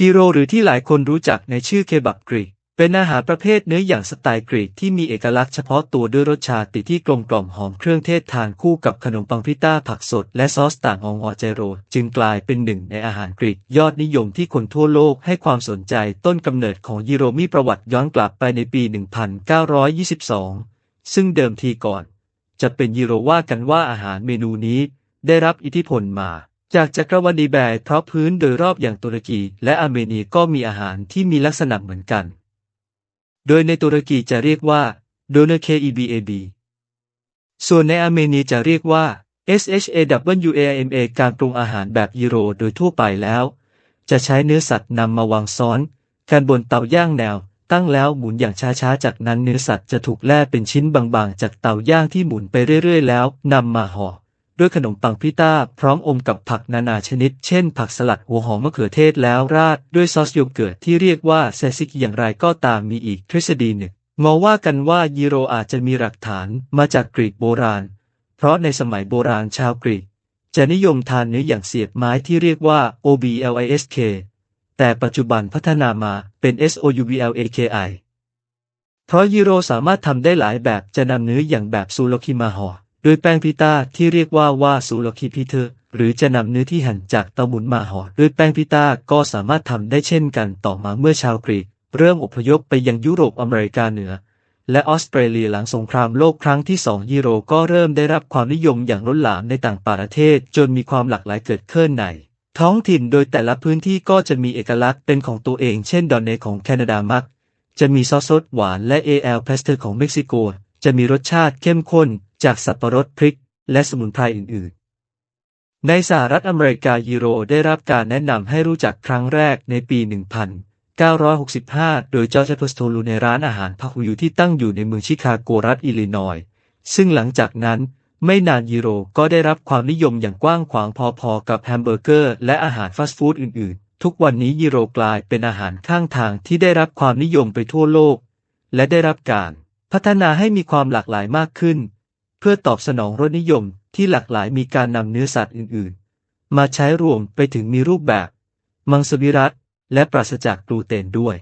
กีโรหรือที่หลายคนรู้จักในชื่อเคบับกรีก เป็นอาหารประเภทเนื้ออย่างสไตล์กรีกที่มีเอกลักษณ์เฉพาะตัวด้วยรสชาติที่กลมกล่อมหอมเครื่องเทศทานคู่กับขนมปังพิต้าผักสดและซอสต่างของออเจโร จึงกลายเป็นหนึ่งในอาหารกรีกยอดนิยมที่คนทั่วโลกให้ความสนใจต้นกำเนิดของยีโรมีประวัติย้อนกลับไปในปี 1922 ซึ่งเดิมทีก่อน จะเป็นยีโรว่ากันว่าอาหารเมนูนี้ได้รับอิทธิพลมา จากจักรวรรดิแบร์เพราะพื้นโดยรอบอย่างตุรกีและอาร์เมเนียก็มีอาหารที่มีลักษณะเหมือนกัน โดยในตุรกีจะเรียกว่าโดเนเคอีบีเอบีส่วนในอาร์เมเนียจะเรียกว่า SHAWAMA การปรุงอาหารแบบยีโรโดยทั่วไปแล้ว จะใช้เนื้อสัตว์นำมาวางซ้อนกันบนเตาย่างแนว ตั้งแล้วหมุนอย่างช้าๆ จากนั้นเนื้อสัตว์จะถูกแล่เป็นชิ้นบางๆ จากเตาย่างที่หมุนไปเรื่อยๆ แล้วนำมาห่อ ด้วยขนมปังพิต้า พร้อมอมกับผักนานาชนิด เช่น ผักสลัดหัวหอมมะเขือเทศแล้วราดด้วยซอสโยเกิร์ตที่เรียกว่าแซซิกอย่างไรก็ตามมีอีกทฤษฎีหนึ่งมองว่ากันว่ายีโรอาจจะมีหลักฐานมาจากกรีกโบราณ เพราะในสมัยโบราณชาวกรีก จะนิยมทานเนื้ออย่างเสียบไม้ที่เรียกว่า oblisk แต่ปัจจุบันพัฒนามาเป็น soublaki เพราะยีโรสามารถทำได้หลายแบบจะนำเนื้ออย่างแบบซูโลคิมาห่อ โดยแป้งพิต้าที่เรียกว่าว่าซูโลคิพิเทอหรือจะนำเนื้อที่หั่นจากเตาหมุนมาห่อด้วยแป้งพิต้าก็สามารถทำได้เช่นกันต่อมาเมื่อชาวกรีก เริ่มอพยพไปยังยุโรปอเมริกาเหนือ และออสเตรเลียหลังสงครามโลกครั้งที่สองยีโรก็เริ่มได้รับความนิยมอย่างล้นหลามในต่างประเทศ จนมีความหลากหลายเกิดขึ้นในท้องถิ่นโดยแต่ละพื้นที่ก็จะมีเอกลักษณ์เป็นของตัวเอง เช่นดอนเนของแคนาดามัก จะมีซอสสดหวานและ AL p a s t e r ของเม็กซิโก จะมีรสชาติเข้มข้น จากสับปะรดพริก และสมุนไพรอื่น ๆ ในสหรัฐอเมริกายีโรได้รับการแนะนำให้รู้จักครั้งแรกในปี 1965 โดยจอร์จเพสโตลูในร้านอาหารพาฮูยูที่ตั้งอยู่ในเมืองชิคาโกรัฐอิลลินอยส์ซึ่งหลังจากนั้นไม่นานยีโรก็ได้รับความนิยมอย่างกว้างขวางพอๆกับแฮมเบอร์เกอร์และอาหารฟาสต์ฟู้ดอื่น ๆ ทุกวันนี้ยีโรกลายเป็นอาหารข้างทางที่ได้รับความนิยมไปทั่วโลก และได้รับการพัฒนาให้มีความหลากหลายมากขึ้น เพื่อตอบสนองรสนิยมที่หลากหลายมีการนำเนื้อสัตว์อื่นๆ มาใช้รวมไปถึงมีรูปแบบ มังสวิรัตและปราศจากกลูเตนด้วย